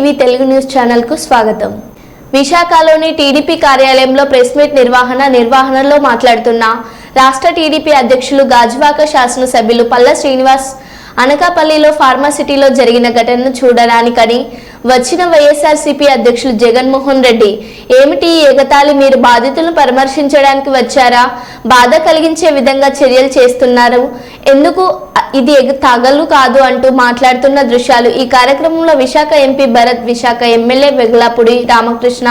Telugu news ఛానల్కు స్వాగతం. విశాఖలోని టీడీపీ కార్యాలయంలో ప్రెస్ మీట్ నిర్వహణ నిర్వహణలో మాట్లాడుతున్న రాష్ట్ర టీడీపీ అధ్యక్షులు గాజువాక శాసనసభ్యులు పల్ల శ్రీనివాస్ అనకాపల్లిలో ఫార్మాసిటీలో జరిగిన ఘటనను చూడడానికని వచ్చిన వైఎస్ఆర్సీపీ అధ్యక్షులు జగన్మోహన్ రెడ్డి ఏమిటి ఈ ఎగతాళి? మీరు బాధితులను పరామర్శించడానికి వచ్చారా? బాధ కలిగించే విధంగా చర్యలు చేస్తున్నారు. ఎందుకు ఇది ఎగ తగలు కాదు అంటూ మాట్లాడుతున్న దృశ్యాలు ఈ కార్యక్రమంలో విశాఖ ఎంపీ భరత్ విశాఖ ఎమ్మెల్యే వెగలాపుడి రామకృష్ణ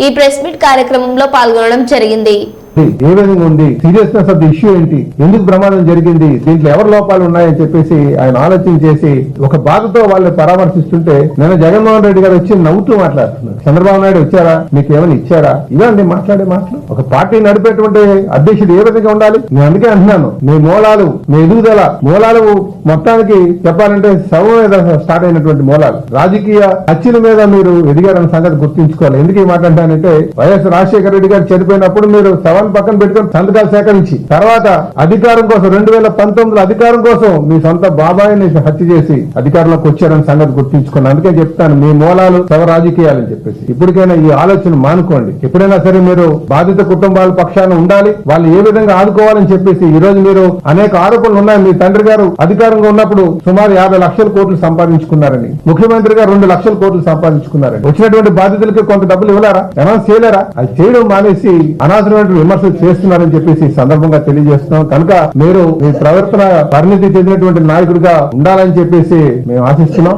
ఈ ప్రెస్ మీట్ కార్యక్రమంలో పాల్గొనడం జరిగింది. ఏ విధంగా ఉంది? సీరియస్నెస్ ఆఫ్ ది ఇష్యూ ఏంటి? ఎందుకు ప్రమాదం జరిగింది? దీంట్లో ఎవరి లోపాలు ఉన్నాయని చెప్పేసి ఆయన ఆలోచన చేసి ఒక బాధతో వాళ్ళని పరామర్శిస్తుంటే నేను జగన్మోహన్ రెడ్డి గారు వచ్చి నవ్వుతూ మాట్లాడుతున్నారు. చంద్రబాబు నాయుడు వచ్చారా? మీకు ఏమైనా ఇచ్చారా? ఇవ్వండి మాట్లాడే మాటలు. ఒక పార్టీ నడిపేటువంటి అధ్యక్షుడు ఏ విధంగా ఉండాలి? నేను అందుకే అంటున్నాను. మీ మూలాలు మీ ఎదుగుదల మూలాలు మొత్తానికి చెప్పాలంటే శవం మీద స్టార్ట్ అయినటువంటి మూలాలు. రాజకీయ హత్యల మీద మీరు ఎదిగారన్న సంగతి గుర్తుంచుకోవాలి. ఎందుకు ఈ మాట అంటానంటే వైఎస్ రాజశేఖర రెడ్డి గారు చనిపోయినప్పుడు మీరు శవాన్ని పక్కన పెట్టుకుని సంతకాలు సేకరించి తర్వాత అధికారం కోసం రెండు వేల పంతొమ్మిదిలో అధికారం కోసం మీ సొంత బాబాయిని హత్య చేసి అధికారంలోకి వచ్చారని సంగతి గుర్తుంచుకోండి అందుకే చెప్తాను మీ మూలాలు సవ రాజకీయాలని చెప్పేసి. ఇప్పటికైనా ఈ ఆలోచన మానుకోండి. ఎప్పుడైనా సరే మీరు బాధిత కుటుంబాల పక్షాన ఉండాలి వాళ్ళు ఏ విధంగా ఆదుకోవాలని చెప్పేసి ఈ రోజు మీరు అనేక ఆరోపణలు ఉన్నాయి. మీ తండ్రి గారు అధికారంగా ఉన్నప్పుడు సుమారు యాభై లక్షల కోట్లు సంపాదించుకున్నారని ముఖ్యమంత్రి గారు రెండు లక్షల కోట్లు సంపాదించుకున్నారని. వచ్చినటువంటి బాధితులకి కొంత డబ్బులు ఇవ్వలేరా? అనౌన్స్ చేయలేరా? అది చేయడం మానేసి అనవసరమైన విమర్శలు చేస్తున్నారని చెప్పేసి సందర్భంగా తెలియజేస్తున్నాం. కనుక మీరు మీ ప్రవర్తన పరిణితి చెందినటువంటి నాయకుడిగా ఉండాలని చెప్పేసి మేము ఆశిస్తున్నాం.